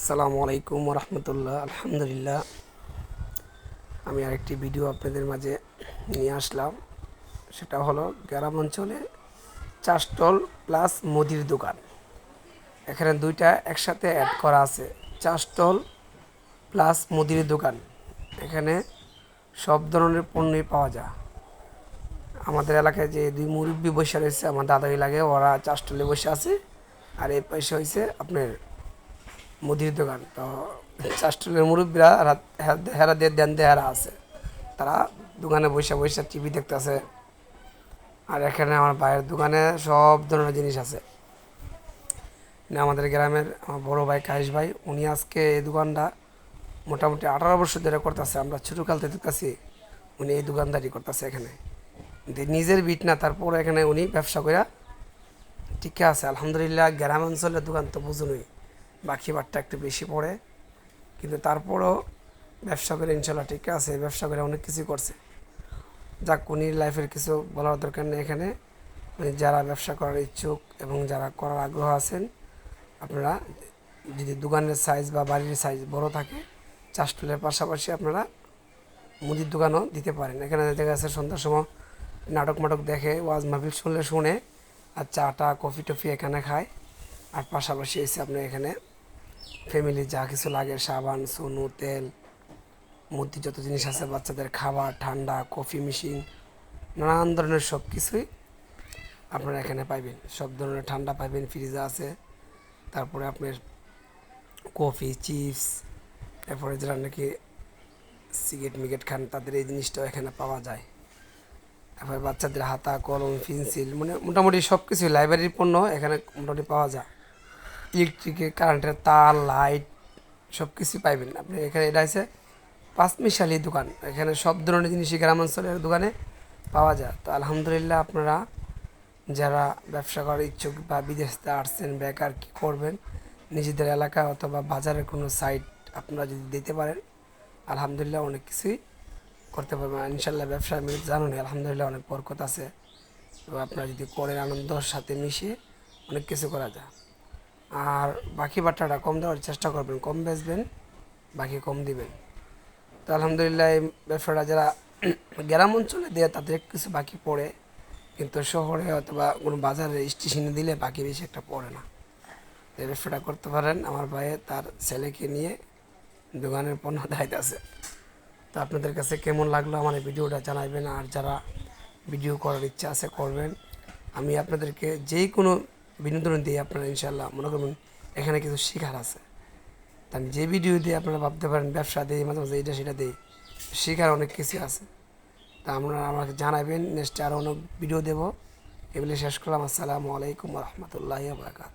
আসসালামু আলাইকুম রহমতুল্লাহ আলহামদুলিল্লাহ। আমি আরেকটি ভিডিও আপনাদের মাঝে নিয়ে আসলাম। সেটা হলো গ্রাম অঞ্চলে চা স্টল প্লাস মুদির দোকান। এখানে দুইটা একসাথে অ্যাড করা আছে। চা স্টল প্লাস মুদির দোকান। এখানে সব ধরনের পণ্যই পাওয়া যায়। আমাদের এলাকায় যে দুই মুরব্বী বসে রয়েছে, আমার দাদাই লাগে, ওরা চা স্টলে বসে আছে। আর এই পাশে হয়েছে আপনার মুদির দোকান তো চাস্টলের মুরব্বীরা হেরা দিয়ে দেন দেহারা আছে। তারা দোকানে বসে বসে টিভি দেখতেছে। আর এখানে আমার ভাইয়ের দোকানে সব ধরনের জিনিস আছে। আমাদের গ্রামের আমার বড় ভাই কাহিস ভাই, উনি আজকে এই দোকানটা মোটামুটি আঠারো বছর ধরে করতেছে। আমরা ছোটোকাল থেকে দেখতেছি উনি এই দোকানদারি করতেছে এখানে। নিজের বিট না, তারপর এখানে উনি ব্যবসা করে ঠিক আছে। আলহামদুলিল্লাহ, গ্রাম অঞ্চলের দোকান তো বুঝুনই। বাকি বারটা একটু বেশি পড়ে। কিন্তু তারপরও ব্যবসা করে ইনশাল্লাহ ঠিক আছে, ব্যবসা করে অনেক কিছু করছে। যাক, উনি লাইফের কিছু বলার দরকার নেই এখানে। উনি যারা ব্যবসা করার ইচ্ছুক এবং যারা করার আগ্রহ আছেন, আপনারা যদি দোকানের সাইজ বা বাড়ির সাইজ বড় থাকে চাষটুলের পাশাপাশি আপনারা মুদির দোকানও দিতে পারেন। এখানে দেখা যাচ্ছে সন্ধ্যার সময় নাটক মাটক দেখে, ওয়াজ মাহফিল শুনলে শুনে, আর চাটা কফি টফি এখানে খায়। আর পাশাপাশি এসে আপনি এখানে ফ্যামিলি যা কিছু লাগে, সাবান, সোনু, তেল মূর্তি যত জিনিস আছে, বাচ্চাদের খাবার, ঠান্ডা, কফি মেশিন, নানান ধরনের সব কিছুই আপনারা এখানে পাইবেন। সব ধরনের ঠান্ডা পাইবেন ফ্রিজে আছে। তারপরে আপনার কফি, চিপস, এরপরে যারা নাকি সিগারেট মিগেট খান, তাদের এই জিনিসটাও এখানে পাওয়া যায়। তারপরে বাচ্চাদের হাতা, কলম, পেন্সিল মানে মোটামুটি সব কিছু লাইব্রেরির পণ্য এখানে মোটামুটি পাওয়া যায়। ইলেকট্রিকের কারেন্টের তার, লাইট সব কিছু পাইবেন আপনি। এখানে এটা হচ্ছে পাঁচমিশালি দোকান। এখানে সব ধরনের জিনিসই গ্রামাঞ্চলের দোকানে পাওয়া যায়। তো আলহামদুলিল্লাহ আপনারা যারা ব্যবসা করার ইচ্ছুক বা বিদেশ থেকে আসছেন, বেকার কী করবেন, নিজেদের এলাকা অথবা বাজারের কোনো সাইট আপনারা যদি দিতে পারেন, আলহামদুলিল্লাহ অনেক কিছুই করতে পারবেন। ইনশাল্লাহ ব্যবসা আমি জানুন, আলহামদুলিল্লাহ অনেক বরকত আছে। এবং আপনারা যদি করেন আনন্দর সাথে মিশিয়ে অনেক কিছু করা যায়। আর বাকি বাট্টাটা কম দেওয়ার চেষ্টা করবেন, কম বেচবেন, বাকি কম দিবেন। তো আলহামদুলিল্লাহ এই ব্যবসাটা যারা গ্রাম অঞ্চলে দেয়, তাদের কিছু বাকি পড়ে, কিন্তু শহরে অথবা কোনো বাজারে স্টেশনে দিলে বাকি বেশি একটা পড়ে না। এই ব্যবসাটা করতে পারেন, আমার ভাইয়ে তার ছেলেকে নিয়ে দোকানের পণ্য দায়িত্ব আছে তো আপনাদের কাছে কেমন লাগল আমার এই ভিডিওটা জানাবেন আর যারা ভিডিও করার ইচ্ছা আছে করবেন, আমি আপনাদেরকে যেই কোনো বিনোদন দিয়ে আপনারা ইনশাল্লাহ মনে করবেন এখানে কিছু শেখার আছে। আমি যে ভিডিও দিয়ে আপনারা ভাবতে পারেন ব্যবসা দিয়ে, মাঝে মাঝে এটা সেটা দিই শেখার অনেক কিছু আছে। তা আপনারা আমাকে জানাবেন, নেক্সট আরও অনেক ভিডিও দেবো। এগুলি শেষ করলাম, আসসালামু আলাইকুম রহমতুল্লাহ বারকাত